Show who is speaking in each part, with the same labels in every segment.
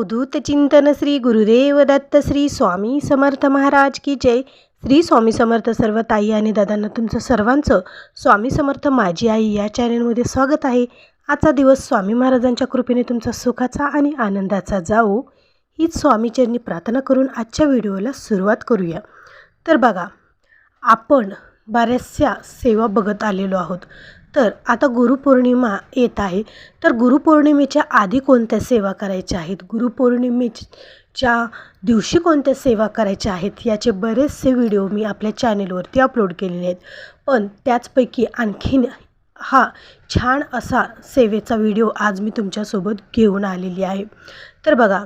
Speaker 1: अवधूत चिंतन श्री गुरुदेव दत्त श्री स्वामी समर्थ महाराज की जय. श्री स्वामी समर्थ सर्व ताई आणि दादांना तुमचं सर्वांचं स्वामी समर्थ माझी आई या चॅनलमध्ये स्वागत आहे. आजचा दिवस स्वामी महाराजांच्या कृपेने तुमचा सुखाचा आणि आनंदाचा जाऊ हीच स्वामीचरणी प्रार्थना करून आजच्या व्हिडिओला सुरुवात करूया. तर बघा आपण बऱ्याचशा सेवा बघत आलेलो आहोत. तर आता गुरुपौर्णिमा येत आहे. तर गुरुपौर्णिमेच्या आधी कोणत्या सेवा करायच्या आहेत? गुरुपौर्णिमेच्या दिवशी कोणत्या सेवा करायच्या आहेत? याचे बरेचसे व्हिडिओ मी आपल्या चॅनेलवरती अपलोड केलेले आहेत. पण त्याचपैकी आणखीन हा छान असा सेवेचा व्हिडिओ आज मी तुमच्यासोबत घेऊन आलेली आहे. तर बघा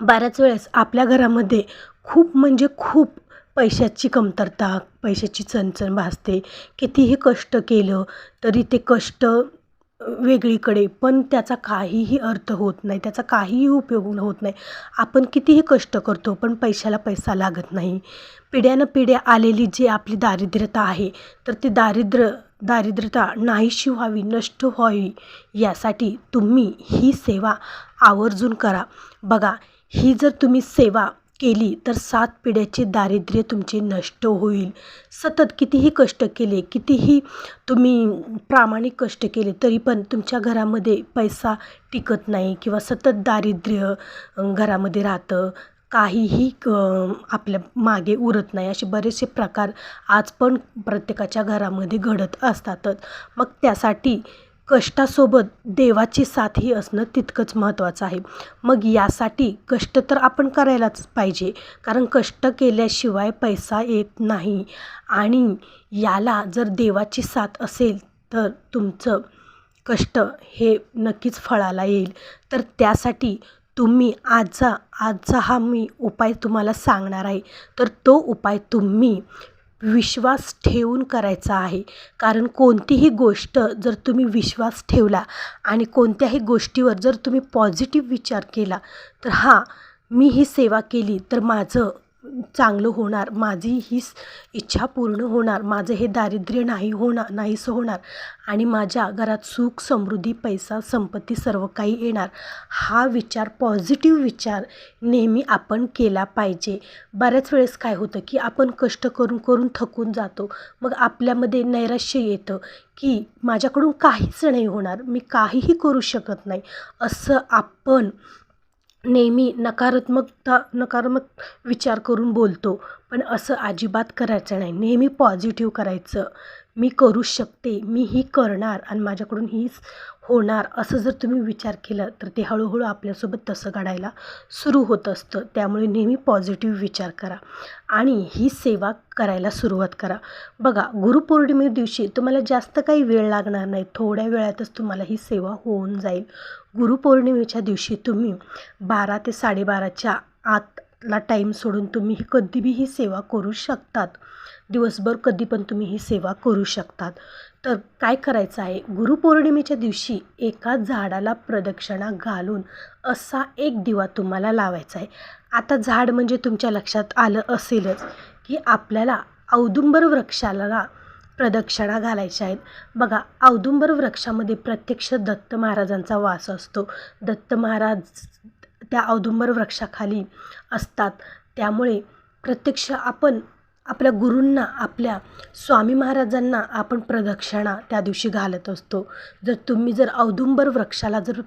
Speaker 1: बऱ्याच वेळेस आपल्या घरामध्ये खूप म्हणजे खूप पैशाची कमतरता पैशाची चणचण भासते. कितीही कष्ट केलं तरी ते कष्ट वेगळीकडे पण त्याचा काहीही अर्थ होत नाही. त्याचा काहीही उपयोग होत नाही. आपण कितीही कष्ट करतो पण पैशाला पैसा लागत नाही. पिढ्यानं पिढ्या आलेली जी आपली दारिद्र्यता आहे तर ती दारिद्र्य दारिद्र्यता नाहीशी व्हावी नष्ट व्हावी यासाठी तुम्ही ही सेवा आवर्जून करा. बघा ही जर तुम्ही सेवा केली तर सात पिढ्याचे दारिद्र्य तुमचे नष्ट होईल. सतत कितीही कष्ट केले कितीही तुम्ही प्रामाणिक कष्ट केले तरी पण तुमच्या घरामध्ये पैसा टिकत नाही किंवा सतत दारिद्र्य घरामध्ये राहतं. काहीही क आपल्या मागे उरत नाही. असे बरेचसे प्रकार आज पण प्रत्येकाच्या घरामध्ये घडत असतातच. मग त्यासाठी कष्टासोबत देवाची साथही असणं तितकंच महत्त्वाचं आहे. मग यासाठी कष्ट तर आपण करायलाच पाहिजे कारण कष्ट केल्याशिवाय पैसा येत नाही. आणि याला जर देवाची साथ असेल तर तुमचं कष्ट हे नक्कीच फळाला येईल. तर त्यासाठी तुम्ही आजचा आजचा हा मी उपाय तुम्हाला सांगणार आहे. तर तो उपाय तुम्ही विश्वास ठेवून करायचा आहे. कारण कोणतीही गोष्ट जर तुम्ही विश्वास ठेवला आणि कोणत्याही गोष्टीवर जर तुम्ही पॉझिटिव्ह विचार केला तर हां मी ही सेवा केली तर माझं चांगलं होणार माझी ही इच्छा पूर्ण होणार माझं हे दारिद्र्य नाही होणार नाहीसं होणार आणि माझ्या घरात सुख समृद्धी पैसा संपत्ती सर्व काही येणार हा विचार पॉझिटिव्ह विचार नेहमी आपण केला पाहिजे. बऱ्याच वेळेस काय होतं की आपण कष्ट करून करून थकून जातो. मग आपल्यामध्ये नैराश्य येतं की माझ्याकडून काहीच नाही होणार मी काहीही करू शकत नाही. असं आपण नेहमी नकारात्मकता नकारात्मक विचार करून बोलतो. पण असं अजिबात करायचं नाही. नेहमी पॉझिटिव्ह करायचं. मी करू शकते मी ही करणार आणि माझ्याकडून हीच होणार असं जर तुम्ही विचार केला तर ते हळूहळू आपल्यासोबत तसं घडायला सुरू होत असतं. त्यामुळे नेहमी पॉझिटिव्ह विचार करा आणि ही सेवा करायला सुरुवात करा. बघा गुरुपौर्णिमे दिवशी तुम्हाला जास्त काही वेळ लागणार नाही. थोड्या वेळातच तुम्हाला ही सेवा होऊन जाईल. गुरुपौर्णिमेच्या दिवशी तुम्ही बारा ते साडेबाराच्या आतला टाईम सोडून तुम्ही कधीबी ही सेवा करू शकतात. दिवसभर कधी पण तुम्ही ही सेवा करू शकतात. तर काय करायचं आहे? गुरुपौर्णिमेच्या दिवशी एका झाडाला प्रदक्षिणा घालून असा एक दिवा तुम्हाला लावायचा आहे. आता झाड म्हणजे तुमच्या लक्षात आलं असेलच की आपल्याला औदुंबर वृक्षाला प्रदक्षिणा घालायच्या आहेत. बघा औदुंबर वृक्षामध्ये प्रत्यक्ष दत्त महाराजांचा वास असतो. दत्त महाराज त्या औदुंबर वृक्षाखाली असतात. त्यामुळे प्रत्यक्ष आपण आपल्या गुरूंना आपल्या स्वामी महाराजांना आपण प्रदक्षिणा त्या दिवशी घालत असतो. जर तुम्ही जर औदुंबर वृक्षाला जर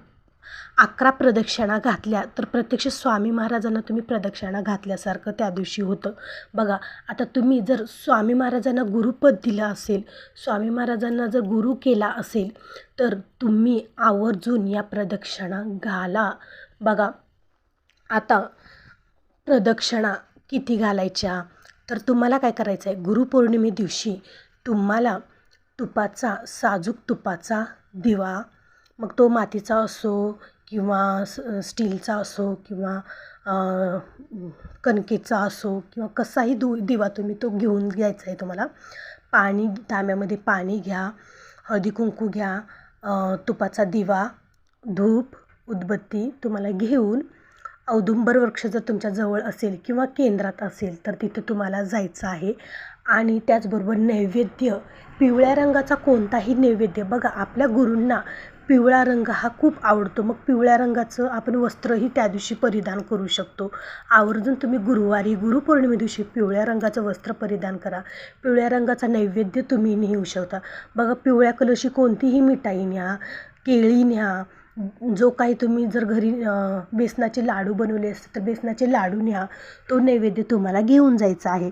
Speaker 1: अकरा प्रदक्षिणा घातल्या तर प्रत्यक्ष स्वामी महाराजांना तुम्ही प्रदक्षिणा घातल्यासारखं त्या दिवशी होतं. बघा आता तुम्ही जर स्वामी महाराजांना गुरुपद दिलं असेल स्वामी महाराजांना जर गुरु केला असेल तर तुम्ही आवर्जून या प्रदक्षिणा घाला. बघा आता प्रदक्षिणा किती घालायच्या? तर तुम्हाला काय करायचं आहे गुरुपौर्णिमे दिवशी तुम्हाला तुपाचा साजूक तुपाचा दिवा मग तो मातीचा असो किंवा स स्टीलचा असो किंवा कणकेचा असो किंवा कसाही दु दिवा तुम्ही तो घेऊन घ्यायचा आहे तुम्हाला. पाणी तांब्यामध्ये पाणी घ्या हळदी कुंकू घ्या तुपाचा दिवा धूप उदबत्ती तुम्हाला घेऊन औदुंबर वृक्ष जर तुमच्या जवळ असेल किंवा केंद्रात असेल तर तिथे तुम्हाला जायचं आहे. आणि त्याचबरोबर नैवेद्य पिवळ्या रंगाचा कोणताही नैवेद्य. बघा आपल्या गुरूंना पिवळा रंग हा खूप आवडतो. मग पिवळ्या रंगाचं आपण वस्त्रही त्या दिवशी परिधान करू शकतो. आवर्जून तुम्ही गुरुवारी गुरुपौर्णिमे दिवशी पिवळ्या रंगाचं वस्त्र परिधान करा. पिवळ्या रंगाचा नैवेद्य तुम्ही नेऊ शकता. बघा पिवळ्या कलरची कोणतीही मिठाई न्या केळी न्या जो काही तुम्ही जर घरी बेसनाचे लाडू बनवले असते तर बेसनाचे लाडू न्या. तो नैवेद्य तुम्हाला घेऊन जायचा आहे.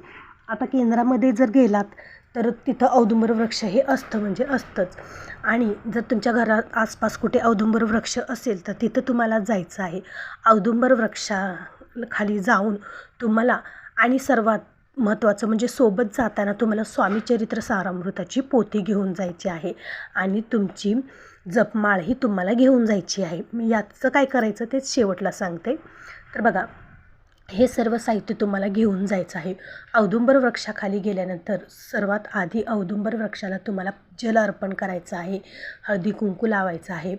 Speaker 1: आता केंद्रामध्ये जर गेलात तर तिथं औदुंबर वृक्ष हे असतं म्हणजे असतंच. आणि जर तुमच्या घरात आसपास कुठे औदुंबर वृक्ष असेल तर तिथं तुम्हाला जायचं आहे. औदुंबर वृक्षाखाली जाऊन तुम्हाला आणि सर्वात महत्त्वाचं म्हणजे सोबत जाताना तुम्हाला स्वामी चरित्र सारामृताची पोथी घेऊन जायची आहे. आणि तुमची जपमाळ ही तुम्हाला घेऊन जायची आहे. मी याचं काय करायचं तेच शेवटला सांगते. तर बघा हे सर्व साहित्य तुम्हाला घेऊन जायचं आहे. औदुंबर वृक्षाखाली गेल्यानंतर सर्वात आधी औदुंबर वृक्षाला तुम्हाला जल अर्पण करायचं आहे. हळदी कुंकू लावायचं आहे.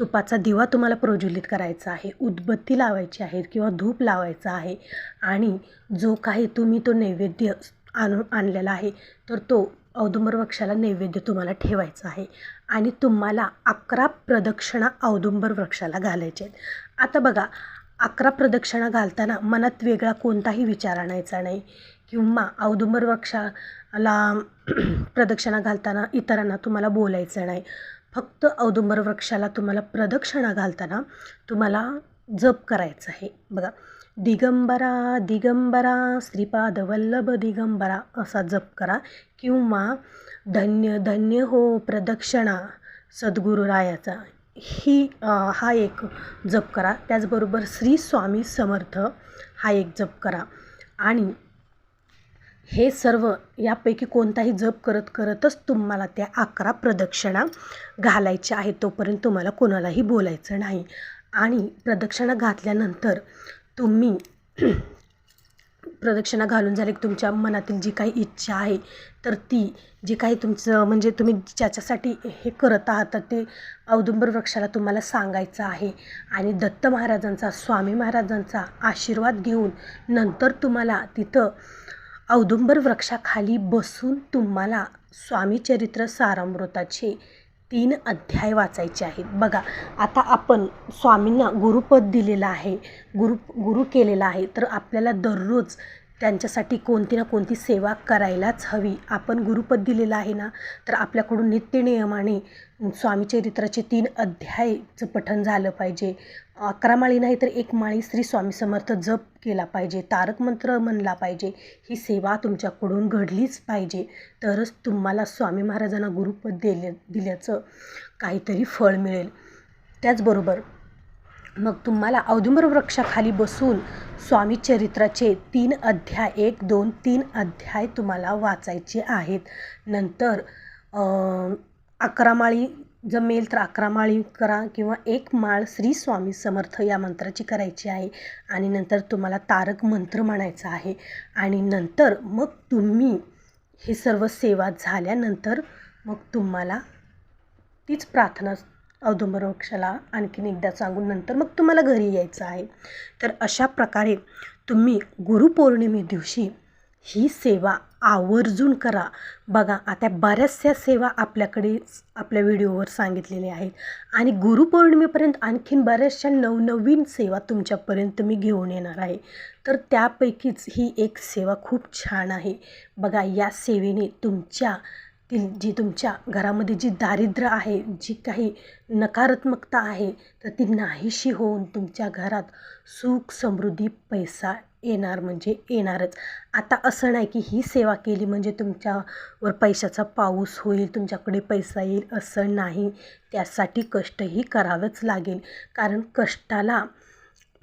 Speaker 1: तुपाचा दिवा तुम्हाला प्रज्वलित करायचा आहे. उदबत्ती लावायची आहे किंवा धूप लावायचा आहे. आणि जो काही तुम्ही तो नैवेद्य आणून आणलेला आहे. तर तो औदुंबर वृक्षाला नैवेद्य तुम्हाला ठेवायचा आहे. आणि तुम्हाला अकरा प्रदक्षिणा औदुंबर वृक्षाला घालायचे आहेत. आता बघा अकरा प्रदक्षिणा घालताना मनात वेगळा कोणताही विचार आणायचा नाही. किंवा औदुंबर वृक्षाला प्रदक्षिणा घालताना इतरांना तुम्हाला बोलायचं नाही. फक्त औदुंबर वृक्षाला तुम्हाला प्रदक्षिणा घालताना तुम्हाला जप करायचं आहे. बघा दिगंबरा दिगंबरा श्रीपाद वल्लभ दिगंबरा असा जप करा किंवा धन्य धन्य हो प्रदक्षिणा सद्गुरुरायाचा. ही हा एक जप करा. त्याचबरोबर श्री स्वामी समर्थ हा एक जप करा. आणि हे सर्व यापैकी कोणताही जप करत करतच तुम्हाला त्या अकरा प्रदक्षिणा घालायच्या आहेत तोपर्यंत तुम्हाला कोणालाही बोलायचं नाही. आणि प्रदक्षिणा घातल्यानंतर तुम्ही प्रदक्षिणा घालून झाले की तुमच्या मनातील जी काही इच्छा आहे तर ती जी काही तुमचं म्हणजे तुम्ही ज्याच्यासाठी हे करत आहात तर ते औदुंबर वृक्षाला तुम्हाला सांगायचं आहे. आणि दत्त महाराजांचा स्वामी महाराजांचा आशीर्वाद घेऊन नंतर तुम्हाला तिथं औदुंबर वृक्षाखाली बसून तुम्हाला स्वामी चरित्र सारामृताचे तीन अध्याय वाचायचे आहेत. बघा आता आपण स्वामींना गुरुपद दिलेलं आहे गुरु गुरु केलेला आहे. तर आपल्याला दररोज त्यांच्यासाठी कोणती ना कोणती सेवा करायलाच हवी. आपण गुरुपद दिलेलं आहे ना तर आपल्याकडून नित्यनियमाने स्वामी चरित्राचे तीन अध्यायचं पठन झालं पाहिजे. अकरा माळी नाही तर एक माळी श्री स्वामी समर्थ जप केला पाहिजे. तारक मंत्र म्हणला पाहिजे. ही सेवा तुमच्याकडून घडलीच पाहिजे. तरच तुम्हाला स्वामी महाराजांना गुरुपद दिले दिल्याचं काहीतरी फळ मिळेल. त्याचबरोबर मग तुम्हाला औदुंबर वृक्षाखाली बसून स्वामी चरित्राचे तीन अध्याय एक दोन तीन अध्याय तुम्हाला वाचायचे आहेत. नंतर अकरामाळी अकरा माळी जमेल तर अकरा माळी करा किंवा एक माळ श्री स्वामी समर्थ या मंत्राची करायची आहे. आणि नंतर तुम्हाला तारक मंत्र म्हणायचा आहे. आणि नंतर मग तुम्ही हे सर्व सेवा झाल्यानंतर मग तुम्हाला तीच प्रार्थना औदुंबर वृक्षाला आणखीन एकदा सांगून नंतर मग तुम्हाला घरी यायचं आहे. तर अशा प्रकारे तुम्ही गुरुपौर्णिमे दिवशी ही सेवा आवर्जून करा. बघा आता बऱ्याचशा सेवा आपल्याकडे आपल्या व्हिडिओवर सांगितलेल्या आहेत. आणि गुरुपौर्णिमेपर्यंत आणखीन बऱ्याचशा नवनवीन सेवा तुमच्यापर्यंत मी घेऊन येणार आहे. तर त्यापैकीच ही एक सेवा खूप छान आहे. बघा या सेवेने तुमच्या ती जी तुमच्या घरामध्ये जी दारिद्र्य आहे जी काही नकारात्मकता आहे तर ती नाहीशी होऊन तुमच्या घरात सुख समृद्धी पैसा येणार म्हणजे येणारच. आता असं नाही की ही सेवा केली म्हणजे तुमच्यावर पैशाचा पाऊस होईल तुमच्याकडे पैसा येईल असं नाही. त्यासाठी कष्टही करावंच लागेल. कारण कष्टाला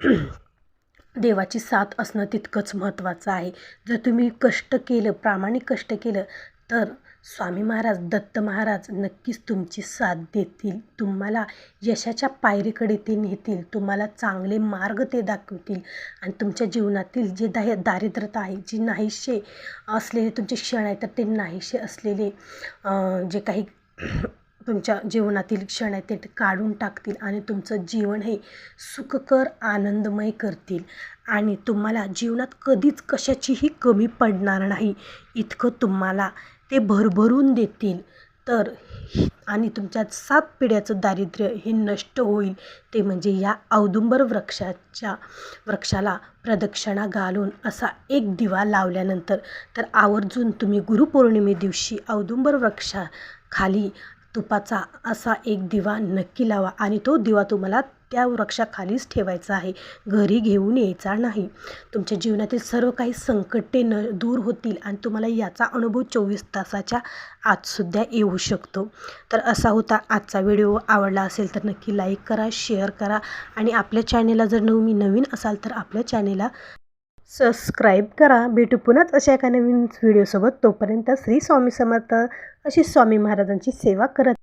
Speaker 1: देवाची साथ असणं तितकंच महत्त्वाचं आहे. जर तुम्ही कष्ट केलं प्रामाणिक कष्ट केलं तर स्वामी महाराज दत्त महाराज नक्कीच तुमची साथ देतील. तुम्हाला यशाच्या पायरीकडे ते नेतील. तुम्हाला चांगले मार्ग ते दाखवतील. आणि तुमच्या जीवनातील जे दाय दारिद्रता आहे जी नाहीसे असलेले तुमचे क्षण आहे तर ते नाहीसे असलेले जे काही तुमच्या जीवनातील क्षण आहे ते काढून टाकतील आणि तुमचं जीवन हे सुखकर आनंदमय करतील. आणि तुम्हाला जीवनात कधीच कशाचीही कमी पडणार नाही. इतकं तुम्हाला ते भरभरून देतील. तर आणि तुमच्या सात पिढ्याचं दारिद्र्य हे नष्ट होईल. ते म्हणजे या औदुंबर वृक्षाच्या वृक्षाला प्रदक्षिणा घालून असा एक दिवा लावल्यानंतर तर आवर्जून तुम्ही गुरुपौर्णिमे दिवशी औदुंबर वृक्षाखाली तुपाचा असा एक दिवा नक्की लावा आणि तो दिवा तुम्हाला त्या वृक्षाखालीच ठेवायचा आहे. घरी घेऊन यायचा नाही. तुमच्या जीवनातील सर्व काही संकटे न दूर होतील आणि तुम्हाला याचा अनुभव चोवीस तासाच्या आतसुद्धा येऊ शकतो. तर असा होता आजचा व्हिडिओ. आवडला असेल तर नक्की लाईक करा शेअर करा आणि आपल्या चॅनेलला जर नवमी नवीन असाल तर आपल्या चॅनेलला सबस्क्राईब करा. भेटू पुन्हाच अशा एका नवीन व्हिडिओसोबत. तोपर्यंत श्री स्वामी समर्थ. अशी स्वामी महाराजांची सेवा करत